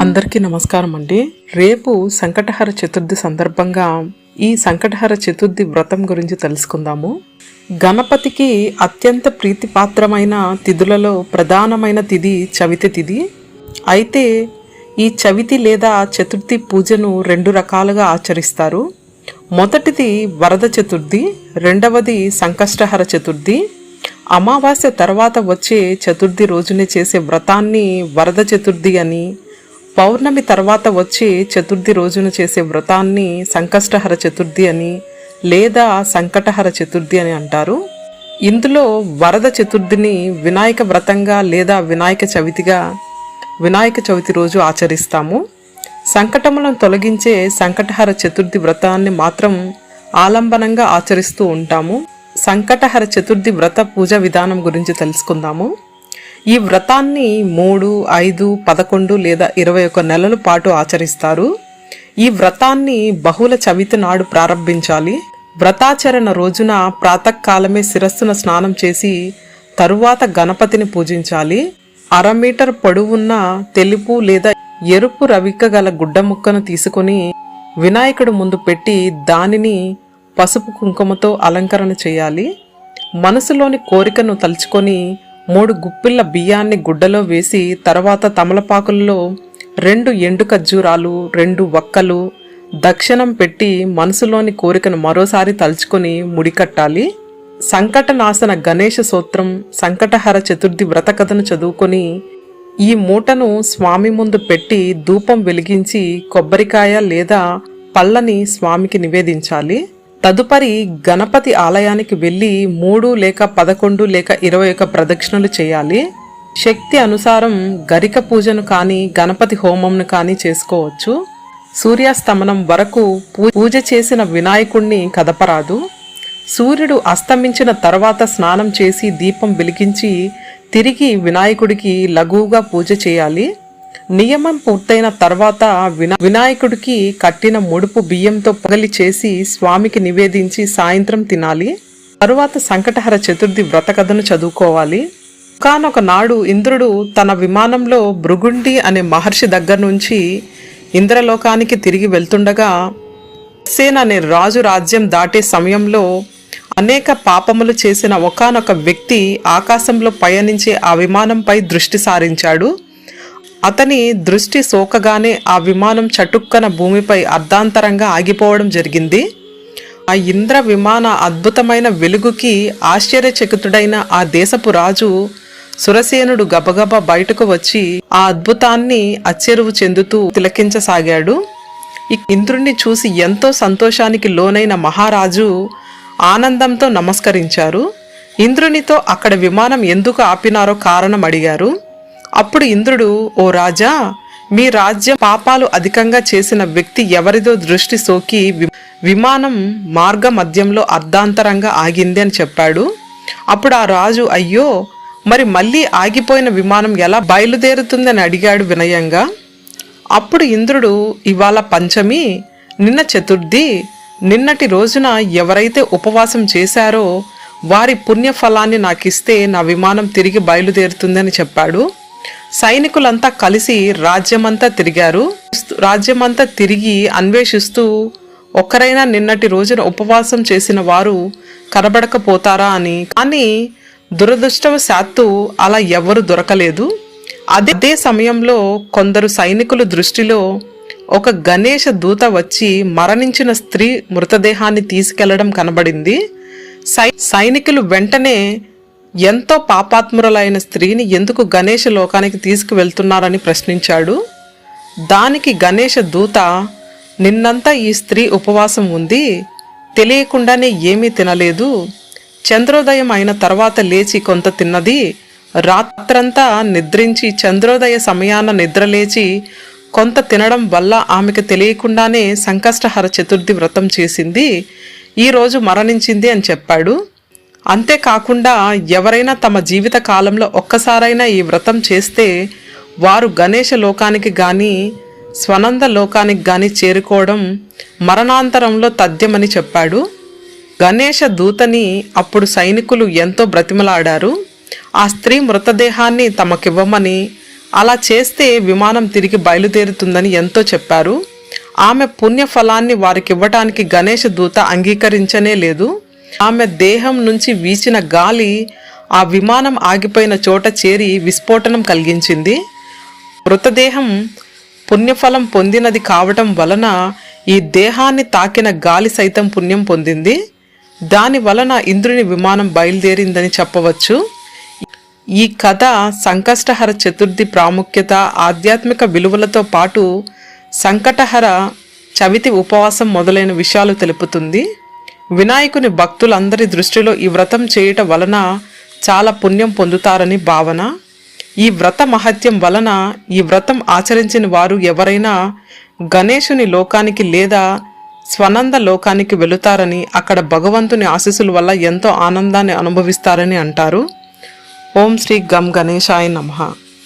అందరికీ నమస్కారం అండి. రేపు సంకటహర చతుర్థి సందర్భంగా ఈ సంకటహర చతుర్థి వ్రతం గురించి తెలుసుకుందాము. గణపతికి అత్యంత ప్రీతిపాత్రమైన తిథులలో ప్రధానమైన తిథి చవితి తిథి. అయితే ఈ చవితి లేదా చతుర్థి పూజను రెండు రకాలుగా ఆచరిస్తారు. మొదటిది వరద చతుర్థి రెండవది సంకష్టహర చతుర్థి. అమావాస్య తర్వాత వచ్చే చతుర్థి రోజునే చేసే వ్రతాన్ని వరద చతుర్థి అని పౌర్ణమి తర్వాత వచ్చి చతుర్థి రోజున చేసే వ్రతాన్ని సంకష్టహర చతుర్థి అని లేదా సంకటహర చతుర్థి అని అంటారు. ఇందులో వరద చతుర్థిని వినాయక వ్రతంగా లేదా వినాయక చవితిగా వినాయక చవితి రోజు ఆచరిస్తాము. సంకటములను తొలగించే సంకటహర చతుర్థి వ్రతాన్ని మాత్రం ఆలంబనంగా ఆచరిస్తూ ఉంటాము. సంకటహర చతుర్థి వ్రత పూజ విధానం గురించి తెలుసుకుందాము. ఈ వ్రతాన్ని మూడు ఐదు పదకొండు లేదా ఇరవై ఒక నెలల పాటు ఆచరిస్తారు. ఈ వ్రతాన్ని బహుళ చవితి నాడు ప్రారంభించాలి. వ్రతాచరణ రోజున ప్రాతకాలమే శిరస్సున స్నానం చేసి తరువాత గణపతిని పూజించాలి. అర మీటర్ పొడవున్న తెలుపు లేదా ఎరుపు రవిక గల గుడ్డ ముక్కను తీసుకొని వినాయకుడు ముందు పెట్టి దానిని పసుపు కుంకుమతో అలంకరణ చేయాలి. మనసులోని కోరికను తలుచుకొని మూడు గుప్పిళ్ళ బియ్యాన్ని గుడ్డలో వేసి తర్వాత తమలపాకుల్లో రెండు ఎండు ఖర్జూరాలు రెండు వక్కలు దక్షిణం పెట్టి మనసులోని కోరికను మరోసారి తలుచుకొని ముడికట్టాలి. సంకటనాశన గణేష సూత్రం సంకటహర చతుర్థి వ్రత కథను చదువుకొని ఈ మూటను స్వామి ముందు పెట్టి ధూపం వెలిగించి కొబ్బరికాయ లేదా పళ్ళని స్వామికి నివేదించాలి. తదుపరి గణపతి ఆలయానికి వెళ్ళి మూడు లేక పదకొండు లేక ఇరవై ఒక ప్రదక్షిణలు చేయాలి. శక్తి అనుసారం గరిక పూజను కానీ గణపతి హోమంను కానీ చేసుకోవచ్చు. సూర్యాస్తమనం వరకు పూ- పూజ చేసిన వినాయకుణ్ణి కదపరాదు. సూర్యుడు అస్తమించిన తర్వాత స్నానం చేసి దీపం వెలిగించి తిరిగి వినాయకుడికి లఘువుగా పూజ చేయాలి. నియమం పూర్తయిన తర్వాత వినా వినాయకుడికి కట్టిన ముడుపు బియ్యంతో పగలి చేసి స్వామికి నివేదించి సాయంత్రం తినాలి. తరువాత సంకటహర చతుర్థి వ్రత కథను చదువుకోవాలి. కానొక నాడు ఇంద్రుడు తన విమానంలో భృగుండి అనే మహర్షి దగ్గర నుంచి ఇంద్రలోకానికి తిరిగి వెళ్తుండగా సేన అనే రాజు రాజ్యం దాటే సమయంలో అనేక పాపములు చేసిన ఒకానొక వ్యక్తి ఆకాశంలో పయనించే ఆ విమానంపై దృష్టి సారించాడు. అతని దృష్టి సోకగానే ఆ విమానం చటుక్కన భూమిపై అర్ధాంతరంగా ఆగిపోవడం జరిగింది. ఆ ఇంద్ర విమాన అద్భుతమైన వెలుగుకి ఆశ్చర్యచకితుడైన ఆ దేశపు రాజు సురసేనుడు గబగబా బయటకు వచ్చి ఆ అద్భుతాన్ని అచ్చెరువు చెందుతూ తిలకించసాగాడు. ఇంద్రుణ్ణి చూసి ఎంతో సంతోషానికి లోనైన మహారాజు ఆనందంతో నమస్కరించారు. ఇంద్రునితో అక్కడ విమానం ఎందుకు ఆపినారో కారణం అడిగారు. అప్పుడు ఇంద్రుడు ఓ రాజా మీ రాజ్యం పాపాలు అధికంగా చేసిన వ్యక్తి ఎవరిదో దృష్టి సోకి విమానం మార్గ మధ్యంలో అర్ధాంతరంగా ఆగింది అని చెప్పాడు. అప్పుడు ఆ రాజు అయ్యో మరి మళ్ళీ ఆగిపోయిన విమానం ఎలా బయలుదేరుతుందని అడిగాడు వినయంగా. అప్పుడు ఇంద్రుడు ఇవాళ పంచమి నిన్న చతుర్థి నిన్నటి రోజున ఎవరైతే ఉపవాసం చేశారో వారి పుణ్యఫలాన్ని నాకిస్తే నా విమానం తిరిగి బయలుదేరుతుందని చెప్పాడు. సైనికులంతా కలిసి రాజ్యమంతా తిరిగారు. రాజ్యమంతా తిరిగి అన్వేషిస్తూ ఒక్కరైనా నిన్నటి రోజున ఉపవాసం చేసిన వారు కనబడకపోతారా అని. కానీ దురదృష్టవశాత్తు అలా ఎవ్వరు దొరకలేదు. అదే అదే సమయంలో కొందరు సైనికుల దృష్టిలో ఒక గణేష దూత వచ్చి మరణించిన స్త్రీ మృతదేహాన్ని తీసుకెళ్ళడం కనబడింది. సై సైనికులు వెంటనే ఎంతో పాపాత్మురలైన స్త్రీని ఎందుకు గణేష లోకానికి తీసుకువెళ్తున్నారని ప్రశ్నించాడు. దానికి గణేష దూత నిన్నంతా ఈ స్త్రీ ఉపవాసం ఉంది తెలియకుండానే ఏమీ తినలేదు. చంద్రోదయం అయిన తర్వాత లేచి కొంత తిన్నది. రాత్రంతా నిద్రించి చంద్రోదయ సమయాన నిద్రలేచి కొంత తినడం వల్ల ఆమెకు తెలియకుండానే సంకష్టహర చతుర్థి వ్రతం చేసింది. ఈరోజు మరణించింది అని చెప్పాడు. అంతేకాకుండా ఎవరైనా తమ జీవిత కాలంలో ఒక్కసారైనా ఈ వ్రతం చేస్తే వారు గణేష లోకానికి కానీ స్వనంద లోకానికి కానీ చేరుకోవడం మరణాంతరంలో తథ్యమని చెప్పాడు. గణేష దూతని అప్పుడు సైనికులు ఎంతో బ్రతిమలాడారు. ఆ స్త్రీ మృతదేహాన్ని తమకివ్వమని అలా చేస్తే విమానం తిరిగి బయలుదేరుతుందని ఎంతో చెప్పారు. ఆమె పుణ్యఫలాన్ని వారికి ఇవ్వటానికి గణేష దూత అంగీకరించనే లేదు. ఆమె దేహం నుంచి వీచిన గాలి ఆ విమానం ఆగిపోయిన చోట చేరి విస్ఫోటనం కలిగించింది. మృతదేహం పుణ్యఫలం పొందినది కావటం వలన ఈ దేహాన్ని తాకిన గాలి సైతం పుణ్యం పొందింది. దాని వలన ఇంద్రుని విమానం బయలుదేరిందని చెప్పవచ్చు. ఈ కథ సంకష్టహర చతుర్థి ప్రాముఖ్యత ఆధ్యాత్మిక విలువలతో పాటు సంకటహర చవితి ఉపవాసం మొదలైన విషయాలు తెలుపుతుంది. వినాయకుని భక్తులందరి దృష్టిలో ఈ వ్రతం చేయుట వలన చాలా పుణ్యం పొందుతారని భావన. ఈ వ్రత మహత్యం వలన ఈ వ్రతం ఆచరించిన వారు ఎవరైనా గణేశుని లోకానికి లేదా స్వనంద లోకానికి వెళుతారని అక్కడ భగవంతుని ఆశీస్సుల వల్ల ఎంతో ఆనందాన్ని అనుభవిస్తారని అంటారు. ఓం శ్రీ గం గణేశాయ నమః.